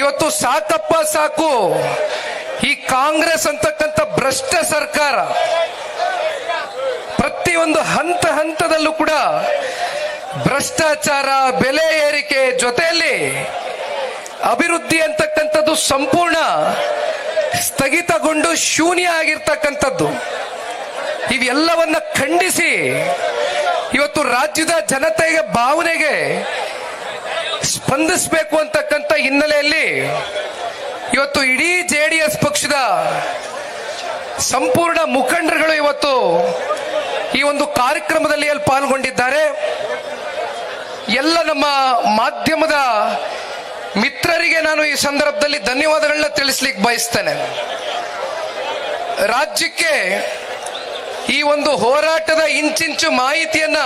ಇವತ್ತು ಸಾಕಪ್ಪ ಸಾಕು. ಈ ಕಾಂಗ್ರೆಸ್ ಅಂತಕ್ಕಂಥ ಭ್ರಷ್ಟ ಸರ್ಕಾರ ಪ್ರತಿಯೊಂದು ಹಂತ ಹಂತದಲ್ಲೂ ಕೂಡ ಭ್ರಷ್ಟಾಚಾರ, ಬೆಲೆ ಏರಿಕೆ ಜೊತೆಯಲ್ಲಿ ಅಭಿವೃದ್ಧಿ ಅಂತಕ್ಕಂಥದ್ದು ಸಂಪೂರ್ಣ ಸ್ಥಗಿತಗೊಂಡು ಶೂನ್ಯ ಆಗಿರ್ತಕ್ಕಂಥದ್ದು. ಇವೆಲ್ಲವನ್ನ ಖಂಡಿಸಿ ಇವತ್ತು ರಾಜ್ಯದ ಜನತೆಗೆ, ಭಾವನೆಗೆ ಸ್ಪಂದಿಸಬೇಕು ಅಂತಕ್ಕಂಥ ಹಿನ್ನೆಲೆಯಲ್ಲಿ ಇವತ್ತು ಇಡೀ ಜೆ ಡಿ ಎಸ್ ಪಕ್ಷದ ಸಂಪೂರ್ಣ ಮುಖಂಡರುಗಳು ಇವತ್ತು ಈ ಒಂದು ಕಾರ್ಯಕ್ರಮದಲ್ಲಿ ಅಲ್ಲಿ ಪಾಲ್ಗೊಂಡಿದ್ದಾರೆ. ಎಲ್ಲ ನಮ್ಮ ಮಾಧ್ಯಮದ ಮಿತ್ರರಿಗೆ ನಾನು ಈ ಸಂದರ್ಭದಲ್ಲಿ ಧನ್ಯವಾದಗಳನ್ನ ತಿಳಿಸ್ಲಿಕ್ಕೆ ಬಯಸ್ತೇನೆ. ರಾಜ್ಯಕ್ಕೆ ಈ ಒಂದು ಹೋರಾಟದ ಇಂಚಿಂಚು ಮಾಹಿತಿಯನ್ನ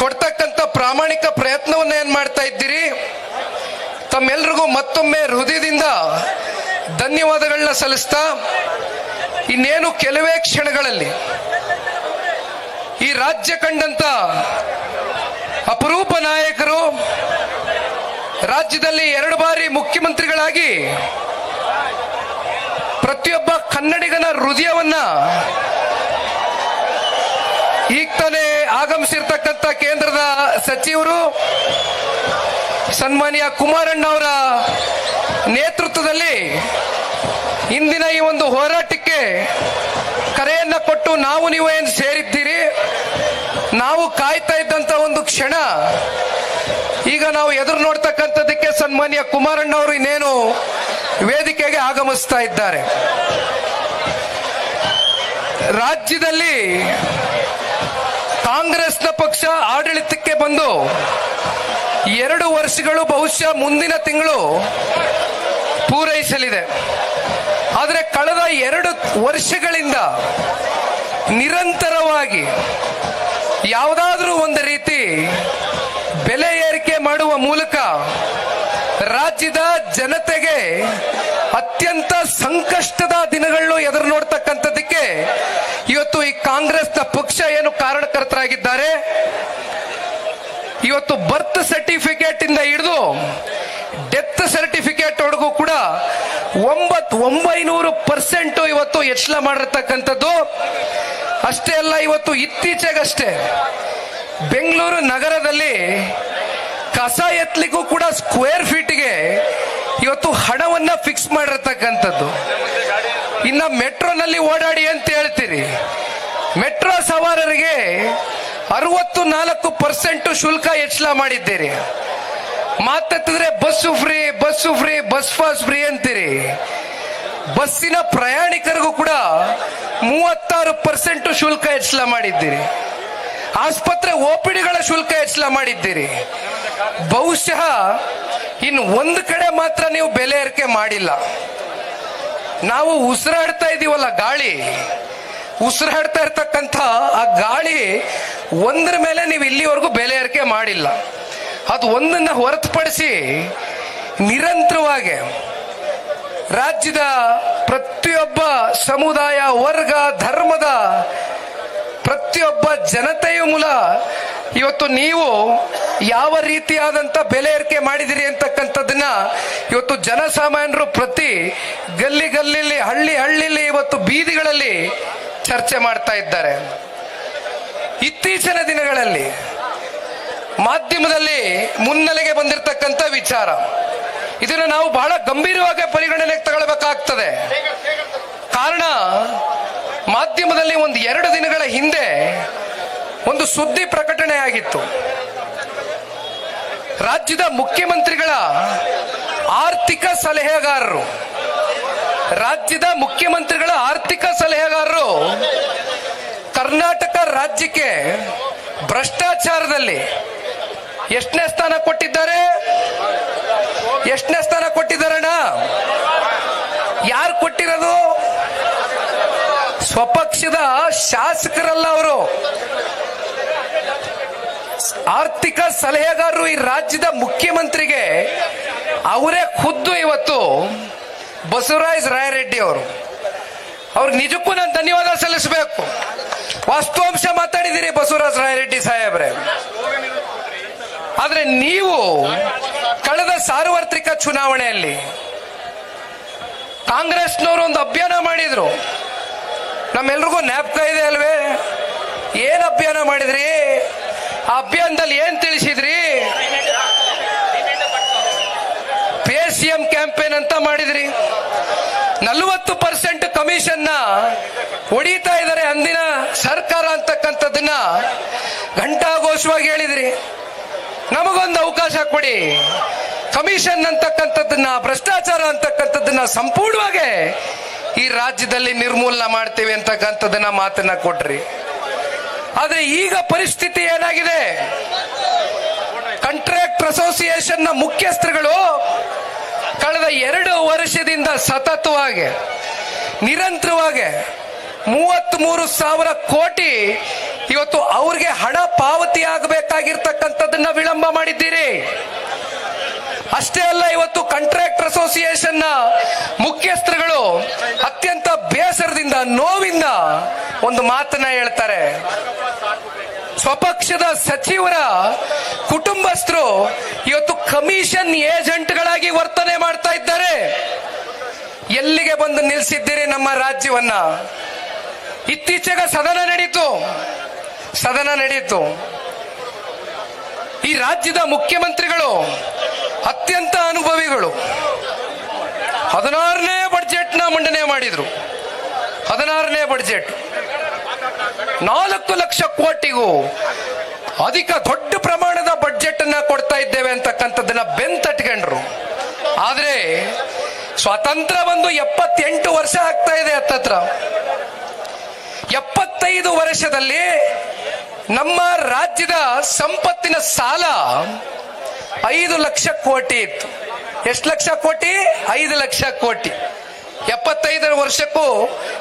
ಕೊಡ್ತಕ್ಕಂಥ ಪ್ರಾಮಾಣಿಕ ಪ್ರಯತ್ನವನ್ನ ಏನ್ ಮಾಡ್ತಾ ಇದ್ದೀರಿ? ತಮ್ಮೆಲ್ರಿಗೂ ಮತ್ತೊಮ್ಮೆ ಹೃದಯದಿಂದ ಧನ್ಯವಾದಗಳನ್ನ ಸಲ್ಲಿಸ್ತಾ, ಇನ್ನೇನು ಕೆಲವೇ ಕ್ಷಣಗಳಲ್ಲಿ ಈ ರಾಜ್ಯ ಕಂಡಂತ ಅಪರೂಪ ನಾಯಕರು, ರಾಜ್ಯದಲ್ಲಿ ಎರಡು ಬಾರಿ ಮುಖ್ಯಮಂತ್ರಿಗಳಾಗಿ ಪ್ರತಿಯೊಬ್ಬ ಕನ್ನಡಿಗನ ಹೃದಯವನ್ನ ಈಗ ತಾನೇ ಆಗಮಿಸಿರ್ತಕ್ಕಂಥ ಕೇಂದ್ರದ ಸಚಿವರು ಸನ್ಮಾನ್ಯ ಕುಮಾರಣ್ಣ ಅವರ ನೇತೃತ್ವದಲ್ಲಿ ಇಂದಿನ ಈ ಒಂದು ಹೋರಾಟಕ್ಕೆ ಕರೆಯನ್ನ ಕೊಟ್ಟು ನಾವು ನೀವು ಏನು ಸೇರಿದ್ದೀರಿ? ನಾವು ಕಾಯ್ತಾ ಇದ್ದಂತ ಒಂದು ಕ್ಷಣ ಈಗ ನಾವು ಎದುರು ನೋಡ್ತಕ್ಕಂಥದ್ದಕ್ಕೆ ಸನ್ಮಾನ್ಯ ಕುಮಾರಣ್ಣ ಅವರು ಇನ್ನೇನು ವೇದಿಕೆಗೆ ಆಗಮಿಸ್ತಾ ಇದ್ದಾರೆ. ರಾಜ್ಯದಲ್ಲಿ ಕಾಂಗ್ರೆಸ್ನ ಪಕ್ಷ ಆಡಳಿತಕ್ಕೆ ಬಂದು ಎರಡು ವರ್ಷಗಳು ಬಹುಶಃ ಮುಂದಿನ ತಿಂಗಳು ಪೂರೈಸಲಿದೆ. ಆದರೆ ಕಳೆದ ಎರಡು ವರ್ಷಗಳಿಂದ ನಿರಂತರವಾಗಿ ಯಾವುದಾದ್ರೂ ಒಂದು ರೀತಿ ಬೆಲೆ ಏರಿಕೆ ಮಾಡುವ ಮೂಲಕ ರಾಜ್ಯದ ಜನತೆಗೆ ಅತ್ಯಂತ ಸಂಕಷ್ಟದ ದಿನಗಳನ್ನು ಎದುರು ನೋಡ್ತಕ್ಕಂಥದ್ದಕ್ಕೆ ಇವತ್ತು ಈ ಕಾಂಗ್ರೆಸ್ನ ಪಕ್ಷ ಏನು ಕಾರಣಕರ್ತರಾಗಿದ್ದಾರೆ? ಇವತ್ತು ಬರ್ತ್ ಸರ್ಟಿಫಿಕೇಟ್ ಇಂದ ಹಿಡಿದು ಡೆತ್ ಸರ್ಟಿಫಿಕೇಟ್ ಒಳಗೂ ಕೂಡ ಒಂಬತ್ ಒಂಬೈನೂರು ಪರ್ಸೆಂಟ್ ಇವತ್ತು ಹೆಚ್ಚಳ ಮಾಡಿರ್ತಕ್ಕಂಥದ್ದು. ಅಷ್ಟೇ ಅಲ್ಲ, ಇವತ್ತು ಇತ್ತೀಚೆಗಷ್ಟೇ ಬೆಂಗಳೂರು ನಗರದಲ್ಲಿ ಕಸ ಎತ್ತಲಿಕ್ಕೂ ಕೂಡ ಸ್ಕ್ವೇರ್ ಫೀಟ್ಗೆ ಇವತ್ತು ಹಣವನ್ನ ಫಿಕ್ಸ್ ಮಾಡಿರತಕ್ಕಂಥದ್ದು. ಇನ್ನ ಮೆಟ್ರೋನಲ್ಲಿ ಓಡಾಡಿ ಅಂತ ಹೇಳ್ತೀರಿ. ಮೆಟ್ರೋ ಸವಾರರಿಗೆ ಅರವತ್ತು ನಾಲ್ಕು ಪರ್ಸೆಂಟ್ ಶುಲ್ಕ ಹೆಚ್ಚಳ ಮಾಡಿದ್ದೀರಿ. ಮಾತೆತ್ತಿದ್ರೆ bus free bus free bus pass free ಅಂತೀರಿ. ಬಸ್ಸಿನ ಪ್ರಯಾಣಿಕರಿಗೂ ಕೂಡ ಮೂವತ್ತಾರು ಪರ್ಸೆಂಟ್ ಶುಲ್ಕ ಹೆಚ್ಚಳ ಮಾಡಿದ್ದೀರಿ. ಆಸ್ಪತ್ರೆ ಓಪಿಡಿಗಳ ಶುಲ್ಕ ಹೆಚ್ಚಳ ಮಾಡಿದ್ದೀರಿ. ಬಹುಶಃ ಇನ್ನು ಒಂದು ಕಡೆ ಮಾತ್ರ ನೀವು ಬೆಲೆ ಏರಿಕೆ ಮಾಡಿಲ್ಲ. ನಾವು ಉಸಿರಾಡ್ತಾ ಇದೀವಲ್ಲ ಗಾಳಿ. ಉಸಿರಾಡ್ತಾ ಇರ್ತಕ್ಕಂಥ ಆ ಗಾಳಿ ಒಂದ್ರ ಮೇಲೆ ನೀವು ಇಲ್ಲಿವರೆಗೂ ಬೆಲೆ ಏರಿಕೆ ಮಾಡಿಲ್ಲ. ಅದು ಒಂದನ್ನ ಹೊರತುಪಡಿಸಿ ನಿರಂತರವಾಗಿ ರಾಜ್ಯದ ಪ್ರತಿಯೊಬ್ಬ ಸಮುದಾಯ, ವರ್ಗ, ಧರ್ಮದ ಪ್ರತಿಯೊಬ್ಬ ಜನತೆಯ ಮೂಲ ಇವತ್ತು ನೀವು ಯಾವ ರೀತಿಯಾದಂತ ಬೆಲೆ ಏರಿಕೆ ಮಾಡಿದಿರಿ ಅಂತಕ್ಕಂಥದ್ದನ್ನ ಇವತ್ತು ಜನಸಾಮಾನ್ಯರು ಪ್ರತಿ ಗಲ್ಲಿ ಗಲ್ಲಿಲಿ, ಹಳ್ಳಿ ಹಳ್ಳಿಲಿ ಇವತ್ತು ಬೀದಿಗಳಲ್ಲಿ ಚರ್ಚೆ ಮಾಡ್ತಾ ಇದ್ದಾರೆ. ಇತ್ತೀಚಿನ ದಿನಗಳಲ್ಲಿ ಮಾಧ್ಯಮದಲ್ಲಿ ಮುನ್ನೆಲೆಗೆ ಬಂದಿರತಕ್ಕಂಥ ವಿಚಾರ. ಇದನ್ನು ನಾವು ಬಹಳ ಗಂಭೀರವಾಗಿ ಪರಿಗಣನೆಗೆ ತಗೊಳ್ಬೇಕಾಗ್ತದೆ. ಕಾರಣ, ಮಾಧ್ಯಮದಲ್ಲಿ ಒಂದು ಎರಡು ದಿನಗಳ ಹಿಂದೆ ಒಂದು ಸುದ್ದಿ ಪ್ರಕಟಣೆ ಆಗಿತ್ತು ರಾಜ್ಯದ ಮುಖ್ಯಮಂತ್ರಿಗಳ ಆರ್ಥಿಕ ಸಲಹೆಗಾರರು. ರಾಜ್ಯದ ಮುಖ್ಯಮಂತ್ರಿಗಳ ಆರ್ಥಿಕ ಸಲಹೆಗಾರರು ಕರ್ನಾಟಕ ರಾಜ್ಯಕ್ಕೆ ಭ್ರಷ್ಟಾಚಾರದಲ್ಲಿ ಎಷ್ಟನೇ ಸ್ಥಾನ ಕೊಟ್ಟಿದ್ದಾರೆ? ಎಷ್ಟನೇ ಸ್ಥಾನ ಕೊಟ್ಟಿದ್ದಾರಣ್ಣ ಯಾರು ಕೊಟ್ಟಿರೋದು? ಸ್ವಪಕ್ಷದ ಶಾಸಕರಲ್ಲ ಅವರು. ಆರ್ಥಿಕ ಸಲಹೆಗಾರರು ಈ ರಾಜ್ಯದ ಮುಖ್ಯಮಂತ್ರಿಗೆ ಅವರೇ ಖುದ್ದು ಇವತ್ತು ಬಸವರಾಜ್ ರಾಯರೆಡ್ಡಿ ಅವರು. ಅವ್ರಿಗೆ ನಿಜಕ್ಕೂ ನಾನು ಧನ್ಯವಾದ ಸಲ್ಲಿಸಬೇಕು. ವಾಸ್ತವಾಂಶ ಮಾತಾಡಿದ್ದೀರಿ ಬಸವರಾಜ ರಾಯರೆಡ್ಡಿ ಸಾಹೇಬ್ರೆ. ಆದ್ರೆ ನೀವು ಕಳೆದ ಸಾರ್ವತ್ರಿಕ ಚುನಾವಣೆಯಲ್ಲಿ ಕಾಂಗ್ರೆಸ್ನವರು ಒಂದು ಅಭಿಯಾನ ಮಾಡಿದ್ರು. ನಮ್ಮೆಲ್ರಿಗೂ ಜ್ಞಾಪಕ ಇದೆ ಅಲ್ವೇ? ಏನು ಅಭಿಯಾನ ಮಾಡಿದ್ರಿ? ಅಭಿಯಾನದಲ್ಲಿ ಏನ್ ತಿಳಿಸಿದ್ರಿ? ಪಿ ಕ್ಯಾಂಪೇನ್ ಅಂತ ಮಾಡಿದ್ರಿ. ನಲವತ್ತು ಪರ್ಸೆಂಟ್ ಕಮಿಷನ್ ಹೊಡಿತಾ ಇದ್ದಾರೆ ಅಂದಿನ ಸರ್ಕಾರ ಅಂತಕ್ಕಂಥದ್ದನ್ನ ಘಂಟಾಘೋಷವಾಗಿ ಹೇಳಿದ್ರಿ. ನಮಗೊಂದು ಅವಕಾಶ ಕೊಡಿ. ಕಮಿಷನ್ ಅಂತಕ್ಕಂಥದ್ದನ್ನ, ಭ್ರಷ್ಟಾಚಾರ ಅಂತಕ್ಕಂಥದ್ದನ್ನ ಸಂಪೂರ್ಣವಾಗಿ ಈ ರಾಜ್ಯದಲ್ಲಿ ನಿರ್ಮೂಲನ ಮಾಡ್ತೀವಿ ಅಂತಕ್ಕಂಥದ್ದನ್ನ ಮಾತನ್ನ ಕೊಟ್ರಿ. ಆದ್ರೆ ಈಗ ಪರಿಸ್ಥಿತಿ ಏನಾಗಿದೆ? ಕಾಂಟ್ರಾಕ್ಟರ್ ಅಸೋಸಿಯೇಷನ್ನ ಮುಖ್ಯಸ್ಥರುಗಳು ಕಳೆದ ಎರಡು ವರ್ಷದಿಂದ ಸತತವಾಗಿ, ನಿರಂತರವಾಗಿ ಮೂವತ್ತ್ ಮೂರು ಸಾವಿರ ಕೋಟಿ ಇವತ್ತು ಅವ್ರಿಗೆ ಹಣ ಪಾವತಿ ಆಗಬೇಕಾಗಿರ್ತಕ್ಕಂಥದ್ದನ್ನ ವಿಳಂಬ ಮಾಡಿದ್ದೀರಿ. ಅಷ್ಟೇ ಅಲ್ಲ, ಇವತ್ತು ಕಾಂಟ್ರಾಕ್ಟರ್ ಅಸೋಸಿಯೇಷನ್ನ ಮುಖ್ಯಸ್ಥರುಗಳು ಅತ್ಯಂತ ಬೇಸರದಿಂದ, ನೋವಿಂದ ಒಂದು ಮಾತನ್ನ ಹೇಳ್ತಾರೆ. ಸ್ವಪಕ್ಷದ ಸಚಿವರ ಕುಟುಂಬಸ್ಥರು ಇವತ್ತು ಕಮಿಷನ್ ಏಜೆಂಟ್ಗಳಾಗಿ ವರ್ತನೆ ಮಾಡ್ತಾ ಇದ್ದಾರೆ. ಎಲ್ಲಿಗೆ ಬಂದು ನಿಲ್ಸಿದ್ದೀರಿ ನಮ್ಮ ರಾಜ್ಯವನ್ನ? ಇತ್ತೀಚೆಗೆ ಸದನ ನಡೀತು. ಸದನ ನಡೀತು. ಈ ರಾಜ್ಯದ ಮುಖ್ಯಮಂತ್ರಿಗಳು ಅತ್ಯಂತ ಅನುಭವಿಗಳು. ಹದಿನಾರನೇ ಬಡ್ಜೆಟ್ನ ಮಂಡನೆ ಮಾಡಿದರು. ಹದಿನಾರನೇ ಬಡ್ಜೆಟ್. ನಾಲ್ಕು ಲಕ್ಷ ಕೋಟಿಗೂ ಅಧಿಕ ದೊಡ್ಡ ಪ್ರಮಾಣದ ಬಡ್ಜೆಟ್ ಅನ್ನ ಕೊಡ್ತಾ ಇದ್ದೇವೆ ಅಂತಕ್ಕಂಥದ್ದನ್ನ ಬೆಂತಟ್ಕೊಂಡ್ರು. ಆದ್ರೆ ಸ್ವಾತಂತ್ರ್ಯ ಬಂದು ಎಪ್ಪತ್ತೆಂಟು ವರ್ಷ ಆಗ್ತಾ ಇದೆ ಹತ್ತತ್ರ ಎಪ್ಪತ್ತೈದು ವರ್ಷದಲ್ಲಿ ನಮ್ಮ ರಾಜ್ಯದ ಸಂಪತ್ತಿನ ಸಾಲ ಐದು ಲಕ್ಷ ಕೋಟಿ ಇತ್ತು. ಎಷ್ಟು ಲಕ್ಷ ಕೋಟಿ? ಐದು ಲಕ್ಷ ಕೋಟಿ. ಎಪ್ಪತ್ತೈದರ ವರ್ಷಕ್ಕೂ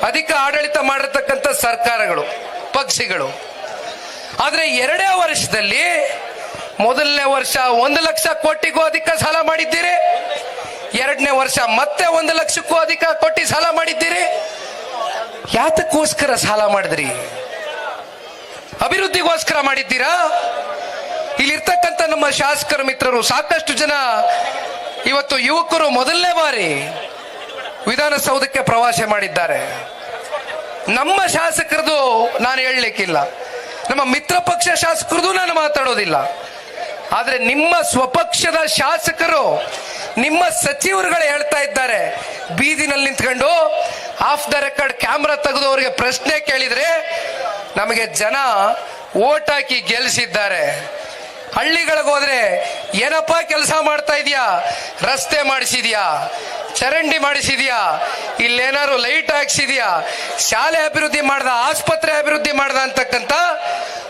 ಅಧಿಕ ಆಡಳಿತ ಮಾಡಿರ್ತಕ್ಕಂಥ ಸರ್ಕಾರಗಳು, ಪಕ್ಷಿಗಳು. ಆದರೆ ಎರಡೇ ವರ್ಷದಲ್ಲಿ ಮೊದಲನೇ ವರ್ಷ ಒಂದು ಲಕ್ಷ ಕೋಟಿಗೂ ಅಧಿಕ ಸಾಲ ಮಾಡಿದ್ದೀರಿ. ಎರಡನೇ ವರ್ಷ ಮತ್ತೆ ಒಂದು ಲಕ್ಷಕ್ಕೂ ಅಧಿಕ ಕೋಟಿ ಸಾಲ ಮಾಡಿದ್ದೀರಿ. ಯಾತಕ್ಕೋಸ್ಕರ ಸಾಲ ಮಾಡಿದ್ರಿ? ಅಭಿವೃದ್ಧಿಗೋಸ್ಕರ ಮಾಡಿದ್ದೀರಾ? ಇಲ್ಲಿರ್ತಕ್ಕಂಥ ನಮ್ಮ ಶಾಸಕರ ಮಿತ್ರರು ಸಾಕಷ್ಟು ಜನ ಇವತ್ತು ಯುವಕರು ಮೊದಲನೇ ಬಾರಿ ವಿಧಾನಸೌಧಕ್ಕೆ ಪ್ರವಾಸ ಮಾಡಿದ್ದಾರೆ. ನಮ್ಮ ಶಾಸಕರದು ನಾನು ಹೇಳಲಿಕ್ಕಿಲ್ಲ. ನಮ್ಮ ಮಿತ್ರ ಪಕ್ಷ ಶಾಸಕರದು ನಾನು ಮಾತಾಡೋದಿಲ್ಲ. ಆದರೆ ನಿಮ್ಮ ಸ್ವಪಕ್ಷದ ಶಾಸಕರು, ನಿಮ್ಮ ಸಚಿವರುಗಳು ಹೇಳ್ತಾ ಇದ್ದಾರೆ. ಬೀದಿನಲ್ಲಿ ನಿಂತ್ಕೊಂಡು ಆಫ್ ದ ರೆಕಾರ್ಡ್ ಕ್ಯಾಮ್ರಾ ತೆಗೆದು ಅವರಿಗೆ ಪ್ರಶ್ನೆ ಕೇಳಿದ್ರೆ ನಮಗೆ ಜನ ಓಟ್ ಹಾಕಿ ಗೆಲ್ಲಿಸಿದ್ದಾರೆ ಹಳ್ಳಿಗಳಿಗೆ ಹೋದ್ರೆ, ಏನಪ್ಪಾ ಕೆಲಸ ಮಾಡ್ತಾ ಇದೆಯಾ? ರಸ್ತೆ ಮಾಡಿಸಿದ್ಯಾ? ಚರಂಡಿ ಮಾಡಿಸಿದ್ಯಾ? ಇಲ್ಲೇನಾದ್ರು ಲೈಟ್ ಹಾಕ್ಸಿದ್ಯಾ? ಶಾಲೆ ಅಭಿವೃದ್ಧಿ ಮಾಡ್ದ, ಆಸ್ಪತ್ರೆ ಅಭಿವೃದ್ಧಿ ಮಾಡ್ದ ಅಂತಕ್ಕಂಥ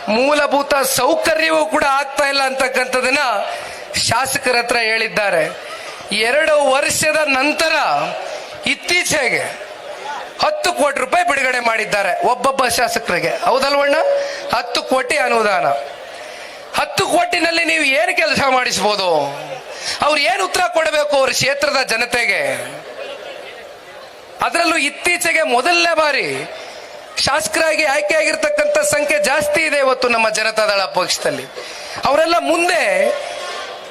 ಮೂಲಭೂತ ಸೌಕರ್ಯವೂ ಕೂಡ ಆಗ್ತಾ ಇಲ್ಲ ಅಂತಕ್ಕಂಥದನ್ನ ಶಾಸಕರ ಹತ್ರ ಹೇಳಿದ್ದಾರೆ. ಎರಡು ವರ್ಷದ ನಂತರ ಇತ್ತೀಚೆಗೆ ಹತ್ತು ಕೋಟಿ ರೂಪಾಯಿ ಬಿಡುಗಡೆ ಮಾಡಿದ್ದಾರೆ ಒಬ್ಬೊಬ್ಬ ಶಾಸಕರಿಗೆ. ಹೌದಲ್ವಣ್ಣ? ಹತ್ತು ಕೋಟಿ ಅನುದಾನ. ಹತ್ತು ಕೋಟಿನಲ್ಲಿ ನೀವು ಏನು ಕೆಲಸ ಮಾಡಿಸ್ಬೋದು? ಅವ್ರು ಏನು ಉತ್ತರ ಕೊಡಬೇಕು ಅವ್ರ ಕ್ಷೇತ್ರದ ಜನತೆಗೆ? ಅದರಲ್ಲೂ ಇತ್ತೀಚೆಗೆ ಮೊದಲನೇ ಬಾರಿ ಶಾಸಕರಾಗಿ ಆಯ್ಕೆಯಾಗಿರ್ತಕ್ಕಂಥ ಸಂಖ್ಯೆ ಜಾಸ್ತಿ ಇದೆ ಇವತ್ತು ನಮ್ಮ ಜನತಾದಳ ಪಕ್ಷದಲ್ಲಿ. ಅವರೆಲ್ಲ ಮುಂದೆ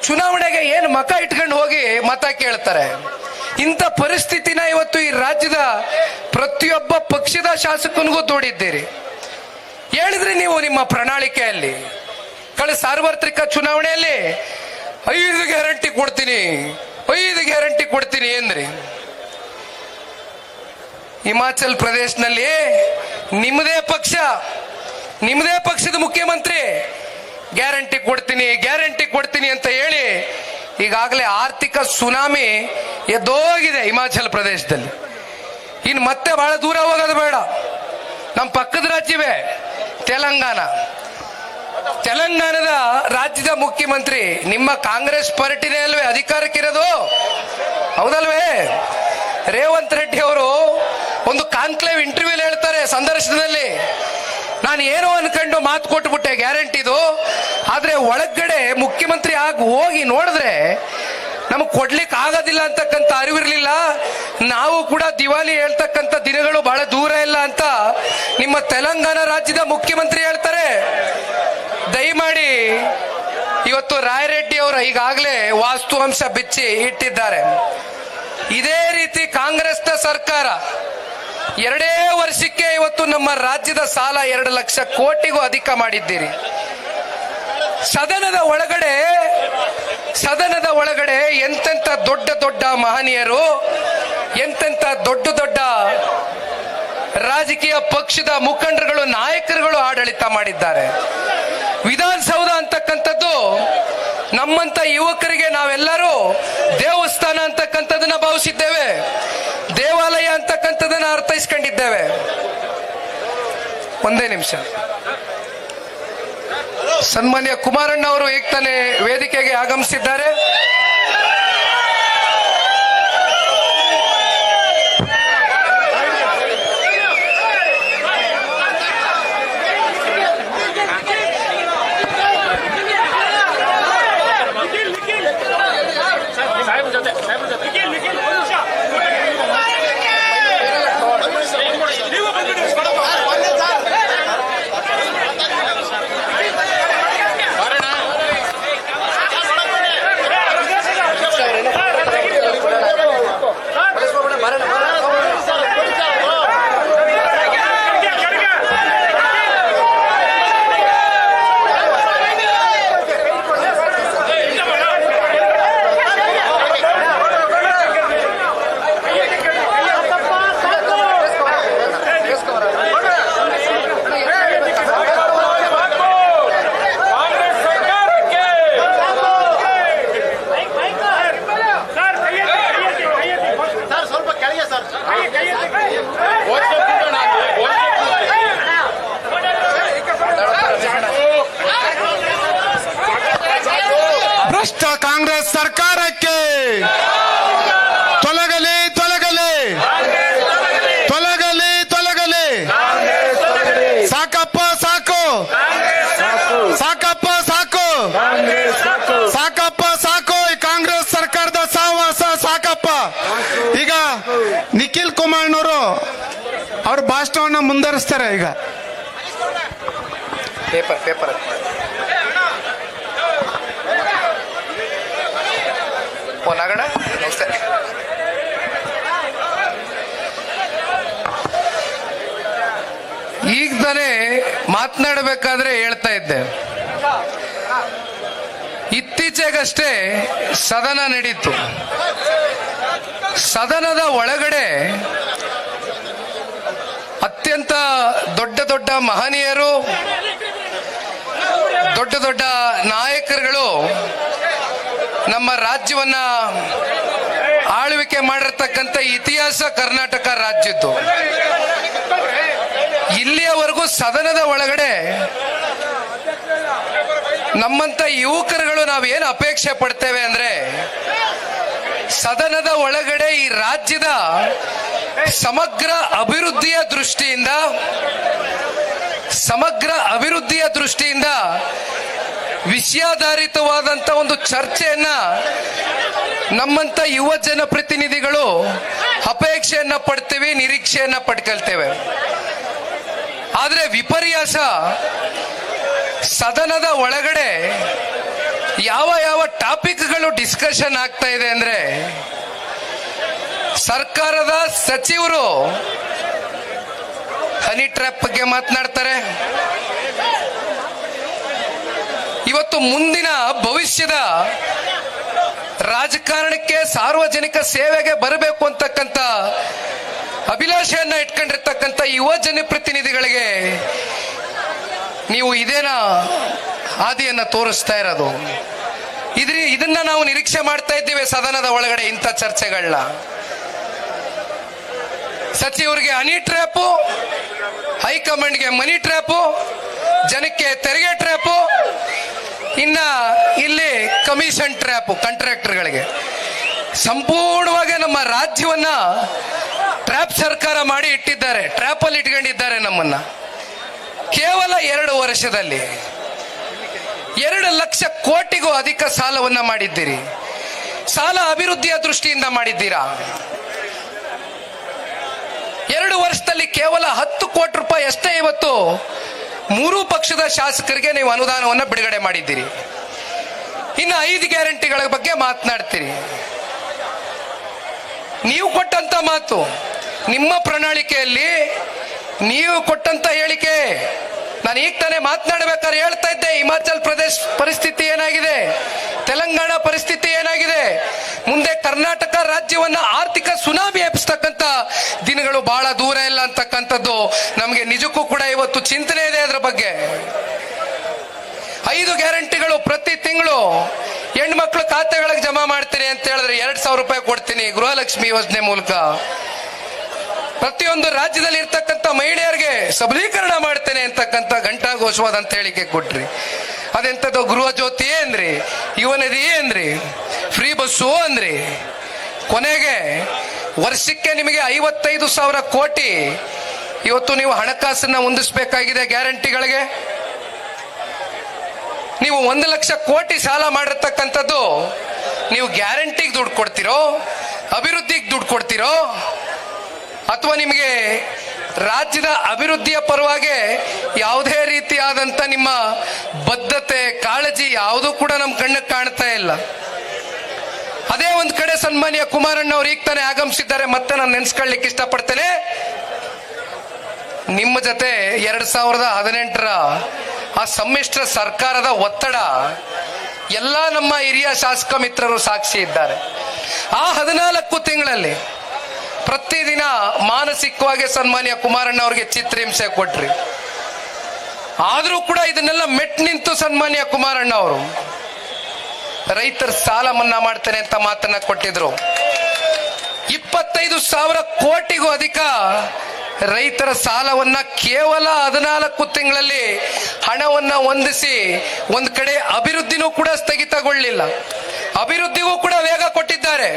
ಚುನಾವಣೆಗೆ ಏನು ಮತ ಇಟ್ಕೊಂಡು ಹೋಗಿ ಮತ ಕೇಳ್ತಾರೆ. ಇಂಥ ಪರಿಸ್ಥಿತಿನ ಇವತ್ತು ಈ ರಾಜ್ಯದ ಪ್ರತಿಯೊಬ್ಬ ಪಕ್ಷದ ಶಾಸಕನಿಗೂ ತೋಡಿದ್ದೀರಿ ಹೇಳಿದ್ರಿ ನೀವು ನಿಮ್ಮ ಪ್ರಣಾಳಿಕೆಯಲ್ಲಿ ಕಳೆದ ಸಾರ್ವತ್ರಿಕ ಚುನಾವಣೆಯಲ್ಲಿ ಐದು ಗ್ಯಾರಂಟಿ ಕೊಡ್ತೀನಿ, ಐದು ಗ್ಯಾರಂಟಿ ಕೊಡ್ತೀನಿ ಅಂದ್ರೆ ಹಿಮಾಚಲ್ ಪ್ರದೇಶನಲ್ಲಿ ನಿಮ್ಮದೇ ಪಕ್ಷ, ನಿಮ್ಮದೇ ಪಕ್ಷದ ಮುಖ್ಯಮಂತ್ರಿ ಗ್ಯಾರಂಟಿ ಕೊಡ್ತೀನಿ ಗ್ಯಾರಂಟಿ ಕೊಡ್ತೀನಿ ಅಂತ ಹೇಳಿ ಈಗಾಗಲೇ ಆರ್ಥಿಕ ಸುನಾಮಿ ಎದ್ದೋಗಿದೆ ಹಿಮಾಚಲ್ ಪ್ರದೇಶದಲ್ಲಿ. ಇನ್ನು ಮತ್ತೆ ಬಹಳ ದೂರ ಹೋಗೋದು ಬೇಡ. ನಮ್ಮ ಪಕ್ಕದ ರಾಜ್ಯವೇ ತೆಲಂಗಾಣ. ತೆಲಂಗಾಣದ ರಾಜ್ಯದ ಮುಖ್ಯಮಂತ್ರಿ, ನಿಮ್ಮ ಕಾಂಗ್ರೆಸ್ ಪಾರ್ಟಿನೇ ಅಲ್ವೇ ಅಧಿಕಾರಕ್ಕಿರೋದು? ಹೌದಲ್ವೇ? ರೇವಂತ್ ರೆಡ್ಡಿ ಅವರು ಒಂದು ಕಾನ್ಕ್ಲೇವ್ ಇಂಟರ್ವ್ಯೂಲ್ ಹೇಳ್ತಾರೆ ಸಂದರ್ಶನದಲ್ಲಿ. ನಾನು ಏನೋ ಅನ್ಕೊಂಡು ಮಾತು ಕೊಟ್ಬಿಟ್ಟೆ, ಗ್ಯಾರಂಟಿದು. ಆದ್ರೆ ಒಳಗಡೆ ಮುಖ್ಯಮಂತ್ರಿ ಆಗಿ ಹೋಗಿ ನೋಡಿದ್ರೆ ನಮಗೆ ಕೊಡ್ಲಿಕ್ಕೆ ಆಗೋದಿಲ್ಲ ಅಂತಕ್ಕಂಥ ಅರಿವಿರಲಿಲ್ಲ. ನಾವು ಕೂಡ ದಿವಾಲಿ ಹೇಳ್ತಕ್ಕಂಥ ದಿನಗಳು ಬಹಳ ದೂರ ಇಲ್ಲ ಅಂತ ನಿಮ್ಮ ತೆಲಂಗಾಣ ರಾಜ್ಯದ ಮುಖ್ಯಮಂತ್ರಿ ಹೇಳ್ತಾರೆ. ದಯಮಾಡಿ ಇವತ್ತು ರಾಯರೆಡ್ಡಿ ಅವರು ಈಗಾಗಲೇ ವಾಸ್ತುವಂಶ ಬಿಚ್ಚಿ ಇಟ್ಟಿದ್ದಾರೆ. ಇದೇ ರೀತಿ ಕಾಂಗ್ರೆಸ್ನ ಸರ್ಕಾರ ಎರಡೇ ವರ್ಷಕ್ಕೆ ಇವತ್ತು ನಮ್ಮ ರಾಜ್ಯದ ಸಾಲ ಎರಡು ಲಕ್ಷ ಕೋಟಿಗೂ ಅಧಿಕ ಮಾಡಿದ್ದೀರಿ. ಸದನದ ಒಳಗಡೆ ಸದನದ ಒಳಗಡೆ ಎಂತೆಂತ ದೊಡ್ಡ ದೊಡ್ಡ ಮಹನೀಯರು ಎಂತೆಂತ ದೊಡ್ಡ ದೊಡ್ಡ ರಾಜಕೀಯ ಪಕ್ಷದ ಮುಖಂಡರುಗಳು, ನಾಯಕರುಗಳು ಆಡಳಿತ ಮಾಡಿದ್ದಾರೆ. ವಿಧಾನಸೌಧ ಅಂತಕ್ಕಂಥದ್ದು ನಮ್ಮಂತ ಯುವಕರಿಗೆ ನಾವೆಲ್ಲರೂ ದೇವಸ್ಥಾನ ಅಂತಕ್ಕಂಥದ್ದನ್ನ ಭಾವಿಸಿದ್ದೇವೆ. ದೇವಾಲಯ ಅಂತಕ್ಕಂಥದ್ದನ್ನ ಅರ್ಥೈಸ್ಕೊಂಡಿದ್ದೇವೆ. ಒಂದೇ ನಿಮಿಷ. ಸನ್ಮಾನ್ಯ ಕುಮಾರಣ್ಣ ಅವರು ಈಗ ತಾನೇ ವೇದಿಕೆಗೆ ಆಗಮಿಸಿದ್ದಾರೆ. ಭಾಷಣವನ್ನ ಮುಂದುವರಿಸ್ತಾರೆ ಈಗ. Paper paper. ನಮಸ್ತೆ. ಈಗ ತಾನೇ ಮಾತನಾಡಬೇಕಾದ್ರೆ ಹೇಳ್ತಾ ಇದ್ದೆ. ಇತ್ತೀಚೆಗಷ್ಟೇ ಸದನ ನಡೀತು. ಸದನದ ಒಳಗಡೆ ಅತ್ಯಂತ ದೊಡ್ಡ ದೊಡ್ಡ ಮಹನೀಯರು, ದೊಡ್ಡ ದೊಡ್ಡ ನಾಯಕರುಗಳು ನಮ್ಮ ರಾಜ್ಯವನ್ನ ಆಳ್ವಿಕೆ ಮಾಡಿರ್ತಕ್ಕಂಥ ಇತಿಹಾಸ ಕರ್ನಾಟಕ ರಾಜ್ಯದ್ದು. ಇಲ್ಲಿಯವರೆಗೂ ಸದನದ ಒಳಗಡೆ ನಮ್ಮಂತ ಯುವಕರುಗಳು ನಾವೇನು ಅಪೇಕ್ಷೆ ಪಡ್ತೇವೆ ಅಂದ್ರೆ ಸದನದ ಒಳಗಡೆ ಈ ರಾಜ್ಯದ ಸಮಗ್ರ ಅಭಿವೃದ್ಧಿಯ ದೃಷ್ಟಿಯಿಂದ, ಸಮಗ್ರ ಅಭಿವೃದ್ಧಿಯ ದೃಷ್ಟಿಯಿಂದ ವಿಷಯಾಧಾರಿತವಾದಂತ ಒಂದು ಚರ್ಚೆಯನ್ನ ನಮ್ಮಂತ ಯುವ ಜನಪ್ರತಿನಿಧಿಗಳು ಅಪೇಕ್ಷೆಯನ್ನ ಪಡ್ತೇವೆ, ನಿರೀಕ್ಷೆಯನ್ನ ಪಡ್ಕೊಳ್ತೇವೆ. ಆದ್ರೆ ವಿಪರ್ಯಾಸ, ಸದನದ ಒಳಗಡೆ ಯಾವ ಯಾವ ಟಾಪಿಕ್ಗಳು ಡಿಸ್ಕಷನ್ ಆಗ್ತಾ ಇದೆ ಅಂದ್ರೆ ಸರ್ಕಾರದ ಸಚಿವರು ಹನಿ ಟ್ರ್ಯಾಪ್ ಬಗ್ಗೆ ಮಾತನಾಡ್ತಾರೆ. ಇವತ್ತು ಮುಂದಿನ ಭವಿಷ್ಯದ ರಾಜಕಾರಣಕ್ಕೆ ಸಾರ್ವಜನಿಕ ಸೇವೆಗೆ ಬರಬೇಕು ಅಂತಕ್ಕಂಥ ಅಭಿಲಾಷೆಯನ್ನ ಇಟ್ಕೊಂಡಿರ್ತಕ್ಕಂಥ ಯುವ ಜನಪ್ರತಿನಿಧಿಗಳಿಗೆ ನೀವು ಇದೇನ ಹಾದಿಯನ್ನ ತೋರಿಸ್ತಾ ಇರೋದು. ಇದ್ರಿ, ಇದನ್ನ ನಾವು ನಿರೀಕ್ಷೆ ಮಾಡ್ತಾ ಇದ್ದೇವೆ ಸದನದ ಒಳಗಡೆ ಇಂಥ ಚರ್ಚೆಗಳನ್ನ ಸಚಿವರಿಗೆ ಹನಿ ಟ್ರ್ಯಾಪು, ಹೈಕಮಾಂಡ್ಗೆ ಮನಿ ಟ್ರ್ಯಾಪು, ಜನಕ್ಕೆ ತೆರಿಗೆ ಟ್ರ್ಯಾಪು, ಇನ್ನ ಇಲ್ಲಿ ಕಮಿಷನ್ ಟ್ರ್ಯಾಪು ಕಾಂಟ್ರಾಕ್ಟರ್ಗಳಿಗೆ. ಸಂಪೂರ್ಣವಾಗಿ ನಮ್ಮ ರಾಜ್ಯವನ್ನ ಟ್ರ್ಯಾಪ್ ಸರ್ಕಾರ ಮಾಡಿ ಇಟ್ಟಿದ್ದಾರೆ ಟ್ರ್ಯಾಪ್ ಅಲ್ಲಿ ಇಟ್ಕೊಂಡಿದ್ದಾರೆ ನಮ್ಮನ್ನ. ಕೇವಲ ಎರಡು ವರ್ಷದಲ್ಲಿ ಎರಡು ಲಕ್ಷ ಕೋಟಿಗೂ ಅಧಿಕ ಸಾಲವನ್ನ ಮಾಡಿದ್ದೀರಿ. ಸಾಲ ಅಭಿವೃದ್ಧಿಯ ದೃಷ್ಟಿಯಿಂದ ಮಾಡಿದ್ದೀರಾ ಎರಡು ವರ್ಷದಲ್ಲಿ ಕೇವಲ ಹತ್ತು ಕೋಟಿ ರೂಪಾಯಿ ಅಷ್ಟೇ ಇವತ್ತು ಮೂರು ಪಕ್ಷದ ಶಾಸಕರಿಗೆ ನೀವು ಅನುದಾನವನ್ನು ಬಿಡುಗಡೆ ಮಾಡಿದ್ದೀರಿ. ಇನ್ನು ಐದು ಗ್ಯಾರಂಟಿಗಳ ಬಗ್ಗೆ ಮಾತನಾಡ್ತೀರಿ. ನೀವು ಕೊಟ್ಟಂತ ಮಾತು, ನಿಮ್ಮ ಪ್ರಣಾಳಿಕೆಯಲ್ಲಿ ನೀವು ಕೊಟ್ಟಂತ ಹೇಳಿಕೆ ನಾನು ಈಗ ತಾನೇ ಮಾತನಾಡಬೇಕಾದ್ರೆ ಹೇಳ್ತಾ ಇದ್ದೆ, ಹಿಮಾಚಲ್ ಪ್ರದೇಶ್ ಪರಿಸ್ಥಿತಿ ಏನಾಗಿದೆ? ತೆಲಂಗಾಣ ಪರಿಸ್ಥಿತಿ ಏನಾಗಿದೆ? ಮುಂದೆ ಕರ್ನಾಟಕ ರಾಜ್ಯವನ್ನ ಆರ್ಥಿಕ ಸುನಾಮಿ ಎಬ್ಸ್ತಕ್ಕಂತ ದಿನಗಳು ಬಹಳ ದೂರ ಇಲ್ಲ ಅಂತಕ್ಕಂಥದ್ದು ನಮಗೆ ನಿಜಕ್ಕೂ ಕೂಡ ಇವತ್ತು ಚಿಂತನೆ ಇದೆ ಅದರ ಬಗ್ಗೆ. ಐದು ಗ್ಯಾರಂಟಿಗಳು ಪ್ರತಿ ತಿಂಗಳು. ಹೆಣ್ಮಕ್ಳು ಖಾತೆಗಳಿಗೆ ಜಮಾ ಮಾಡ್ತೀನಿ ಅಂತ ಹೇಳಿದ್ರೆ ಎರಡ್ ಸಾವಿರ ರೂಪಾಯಿ ಕೊಡ್ತೀನಿ ಗೃಹಲಕ್ಷ್ಮಿ ಯೋಜನೆ ಮೂಲಕ. ಪ್ರತಿಯೊಂದು ರಾಜ್ಯದಲ್ಲಿ ಇರ್ತಕ್ಕಂಥ ಮಹಿಳೆಯರಿಗೆ ಸಬಲೀಕರಣ ಮಾಡ್ತೇನೆ ಅಂತಕ್ಕಂಥ ಅಂತ ಹೇಳಿಕೆ ಕೊಟ್ರಿ. ಅದೆಂಥದ್ದು ಗೃಹ ಜ್ಯೋತಿ ಅಂದ್ರಿ ಯುವನದಿ ಅಂದ್ರಿ ಫ್ರೀ ಬಸ್ಸು ಅಂದ್ರಿ? ಕೊನೆಗೆ ವರ್ಷಕ್ಕೆ ನಿಮಗೆ ಐವತ್ತೈದು ಸಾವಿರ ಕೋಟಿ ಇವತ್ತು ನೀವು ಹಣಕಾಸನ್ನ ಹೊಂದಿಸಬೇಕಾಗಿದೆ ಗ್ಯಾರಂಟಿಗಳಿಗೆ. ನೀವು ಒಂದು ಲಕ್ಷ ಕೋಟಿ ಸಾಲ ಮಾಡಿರ್ತಕ್ಕಂಥದ್ದು ನೀವು ಗ್ಯಾರಂಟಿಗೆ ದುಡ್ಡು ಕೊಡ್ತಿರೋ, ಅಭಿವೃದ್ಧಿಗೆ ದುಡ್ಡು ಕೊಡ್ತಿರೋ ಅಥವಾ ನಿಮಗೆ ರಾಜ್ಯದ ಅಭಿವೃದ್ಧಿಯ ಪರವಾಗಿ ಯಾವುದೇ ರೀತಿಯಾದಂಥ ನಿಮ್ಮ ಬದ್ಧತೆ, ಕಾಳಜಿ ಯಾವುದೂ ಕೂಡ ನಮ್ಮ ಕಣ್ಣಿಗೆ ಕಾಣ್ತಾ ಇಲ್ಲ. ಅದೇ ಒಂದು ಕಡೆ ಸನ್ಮಾನ್ಯ ಕುಮಾರಣ್ಣ ಅವ್ರು ಈಗ ತಾನೇ ಆಗಮಿಸಿದ್ದಾರೆ, ಮತ್ತೆ ನಾನು ನೆನ್ಸ್ಕೊಳ್ಲಿಕ್ಕೆ ಇಷ್ಟಪಡ್ತೇನೆ. ನಿಮ್ಮ ಜೊತೆ ಎರಡ್ ಸಾವಿರದ ಹದಿನೆಂಟರ ಆ ಸಮ್ಮಿಶ್ರ ಸರ್ಕಾರದ ಒತ್ತಡ, ಎಲ್ಲ ನಮ್ಮ ಹಿರಿಯ ಶಾಸಕ ಮಿತ್ರರು ಸಾಕ್ಷಿ ಇದ್ದಾರೆ. ಆ ಹದಿನಾಲ್ಕು ತಿಂಗಳಲ್ಲಿ ಪ್ರತಿದಿನ ಮಾನಸಿಕವಾಗಿ ಸನ್ಮಾನ್ಯ ಕುಮಾರಣ್ಣ ಅವರಿಗೆ ಚಿತ್ರಹಿಂಸೆ ಕೊಟ್ರಿ. ಆದರೂ ಕೂಡ ಇದನ್ನೆಲ್ಲ ಮೆಟ್ ನಿಂತು ಸನ್ಮಾನ್ಯ ಕುಮಾರಣ್ಣ ಅವರು. ರೈತರ ಸಾಲ ಮನ್ನಾ ಮಾಡ್ತೇನೆ ಅಂತ ಮಾತನ್ನ ಕೊಟ್ಟಿದ್ರು. ಇಪ್ಪತ್ತೈದು ಸಾವಿರ ಕೋಟಿಗೂ ಅಧಿಕ ರೈತರ ಸಾಲವನ್ನ ಕೇವಲ ಹದಿನಾಲ್ಕು ತಿಂಗಳಲ್ಲಿ ಹಣವನ್ನ ಹೊಂದಿಸಿ ಒಂದು ಕಡೆ ಅಭಿವೃದ್ಧಿನೂ ಕೂಡ ಸ್ಥಗಿತಗೊಳ್ಳಿಲ್ಲ. ಅಭಿವೃದ್ಧಿಗೂ ಕೂಡ ವೇಗ ಕೊಟ್ಟಿದ್ದಾರೆ.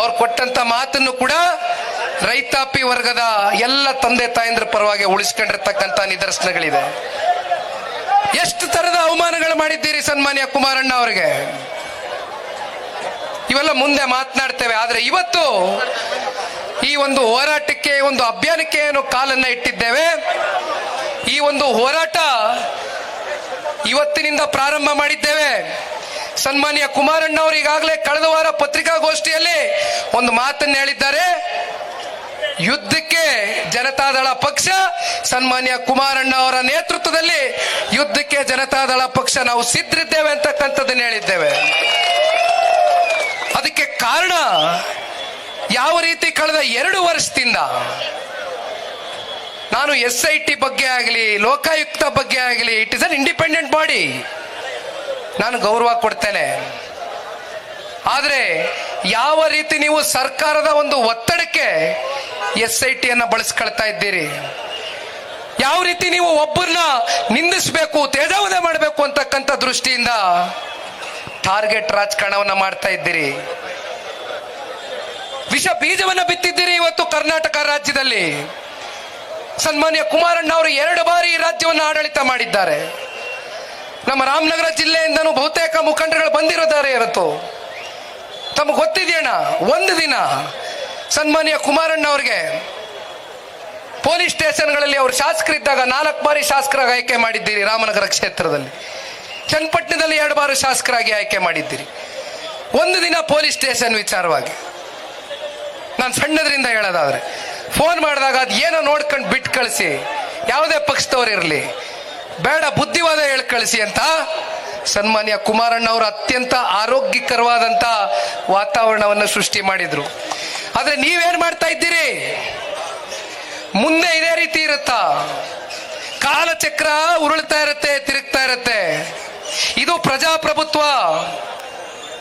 ಅವ್ರು ಕೊಟ್ಟಂತ ಮಾತನ್ನು ಕೂಡ ರೈತಾಪಿ ವರ್ಗದ ಎಲ್ಲ ತಂದೆ ತಾಯಂದ್ರ ಪರವಾಗಿ ಉಳಿಸ್ಕೊಂಡಿರ್ತಕ್ಕಂಥ ನಿದರ್ಶನಗಳಿದೆ. ಎಷ್ಟು ತರದ ಅವಮಾನಗಳು ಮಾಡಿದ್ದೀರಿ ಸನ್ಮಾನ್ಯ ಕುಮಾರಣ್ಣ ಅವರಿಗೆ? ಇವೆಲ್ಲ ಮುಂದೆ ಮಾತನಾಡ್ತೇವೆ, ಆದ್ರೆ ಇವತ್ತು ಈ ಒಂದು ಹೋರಾಟಕ್ಕೆ ಒಂದು ಅಭಿಯಾನಕ್ಕೆ ಏನು ಕಾಲನ್ನ ಇಟ್ಟಿದ್ದೇವೆ? ಈ ಒಂದು ಹೋರಾಟ ಇವತ್ತಿನಿಂದ ಪ್ರಾರಂಭ ಮಾಡಿದ್ದೇವೆ. ಸನ್ಮಾನ್ಯ ಕುಮಾರಣ್ಣ ಅವರು ಈಗಾಗಲೇ ಕಳೆದ ವಾರ ಪತ್ರಿಕಾಗೋಷ್ಠಿಯಲ್ಲಿ ಒಂದು ಮಾತನ್ನು ಹೇಳಿದ್ದಾರೆ. ಯುದ್ಧಕ್ಕೆ ಜನತಾದಳ ಪಕ್ಷ, ಸನ್ಮಾನ್ಯ ಕುಮಾರಣ್ಣ ಅವರ ನೇತೃತ್ವದಲ್ಲಿ ಯುದ್ಧಕ್ಕೆ ಜನತಾದಳ ಪಕ್ಷ ನಾವು ಸಿದ್ಧರಿದ್ದೇವೆ ಅಂತಕ್ಕಂಥದ್ದನ್ನು ಹೇಳಿದ್ದೇವೆ. ಅದಕ್ಕೆ ಕಾರಣ ಯಾವ ರೀತಿ ಕಳೆದ ಎರಡು ವರ್ಷದಿಂದ ನಾನು ಎಸ್ ಐ ಟಿ ಬಗ್ಗೆ ಆಗಲಿ, ಲೋಕಾಯುಕ್ತ ಬಗ್ಗೆ ಆಗಲಿ it is an independent body ನಾನು ಗೌರವ ಕೊಡ್ತೇನೆ. ಆದರೆ ಯಾವ ರೀತಿ ನೀವು ಸರ್ಕಾರದ ಒಂದು ಒತ್ತಡಕ್ಕೆ ಎಸ್ ಐ ಟಿಯನ್ನು ಬಳಸ್ಕೊಳ್ತಾ ಇದ್ದೀರಿ? ಯಾವ ರೀತಿ ನೀವು ಒಬ್ಬರನ್ನ ನಿಂದಿಸಬೇಕು ತೇಜಾವಧೆ ಮಾಡಬೇಕು ಅಂತಕ್ಕಂಥ ದೃಷ್ಟಿಯಿಂದ ಟಾರ್ಗೆಟ್ ರಾಜಕಾರಣವನ್ನು ಮಾಡ್ತಾ ಇದ್ದೀರಿ. ವಿಷ ಬೀಜವನ್ನು ಬಿತ್ತಿದ್ದೀರಿ ಇವತ್ತು ಕರ್ನಾಟಕ ರಾಜ್ಯದಲ್ಲಿ. ಸನ್ಮಾನ್ಯ ಕುಮಾರಣ್ಣ ಅವರು ಎರಡು ಬಾರಿ ಈ ರಾಜ್ಯವನ್ನು ಆಡಳಿತ ಮಾಡಿದ್ದಾರೆ. ನಮ್ಮ ರಾಮನಗರ ಜಿಲ್ಲೆಯಿಂದನೂ ಬಹುತೇಕ ಮುಖಂಡರುಗಳು ಬಂದಿರೋದಾರೆ ಇವತ್ತು ತಮಗೆ ಗೊತ್ತಿದೆಯಣ್ಣ ಒಂದು ದಿನ ಸನ್ಮಾನ್ಯ ಕುಮಾರಣ್ಣ ಅವ್ರಿಗೆ ಪೊಲೀಸ್ ಸ್ಟೇಷನ್ಗಳಲ್ಲಿ ಅವರು ಶಾಸಕರಿದ್ದಾಗ ನಾಲ್ಕು ಬಾರಿ ಶಾಸಕರಾಗಿ ಆಯ್ಕೆ ಮಾಡಿದ್ದೀರಿ ರಾಮನಗರ ಕ್ಷೇತ್ರದಲ್ಲಿ. ಚನ್ನಪಟ್ಟಣದಲ್ಲಿ ಎರಡು ಬಾರಿ ಶಾಸಕರಾಗಿ ಆಯ್ಕೆ ಮಾಡಿದ್ದೀರಿ. ಒಂದು ದಿನ ಪೊಲೀಸ್ ಸ್ಟೇಷನ್ ವಿಚಾರವಾಗಿ. ನಾನು ಸಣ್ಣದ್ರಿಂದ ಹೇಳೋದಾದ್ರೆ, ಫೋನ್ ಮಾಡಿದಾಗ ಅದು ಏನೋ ನೋಡ್ಕೊಂಡು ಬಿಟ್ಟು ಕಳಿಸಿ, ಯಾವುದೇ ಪಕ್ಷದವ್ರು ಇರಲಿ ಬೇಡ, ಬುದ್ಧಿವಾದ ಹೇಳಿ ಕಳಿಸಿ ಅಂತ. ಸನ್ಮಾನ್ಯ ಕುಮಾರಣ್ಣ ಅವರು ಅತ್ಯಂತ ಆರೋಗ್ಯಕರವಾದಂತ ವಾತಾವರಣವನ್ನು ಸೃಷ್ಟಿ ಮಾಡಿದ್ರು. ಆದ್ರೆ ನೀವೇನ್ ಮಾಡ್ತಾ ಇದ್ದೀರಿ? ಮುಂದೆ ಇದೇ ರೀತಿ ಇರುತ್ತಾ? ಕಾಲಚಕ್ರ ಉರುಳ್ತಾ ಇರುತ್ತೆ, ತಿರುಗ್ತಾ ಇರುತ್ತೆ. ಇದು ಪ್ರಜಾಪ್ರಭುತ್ವ.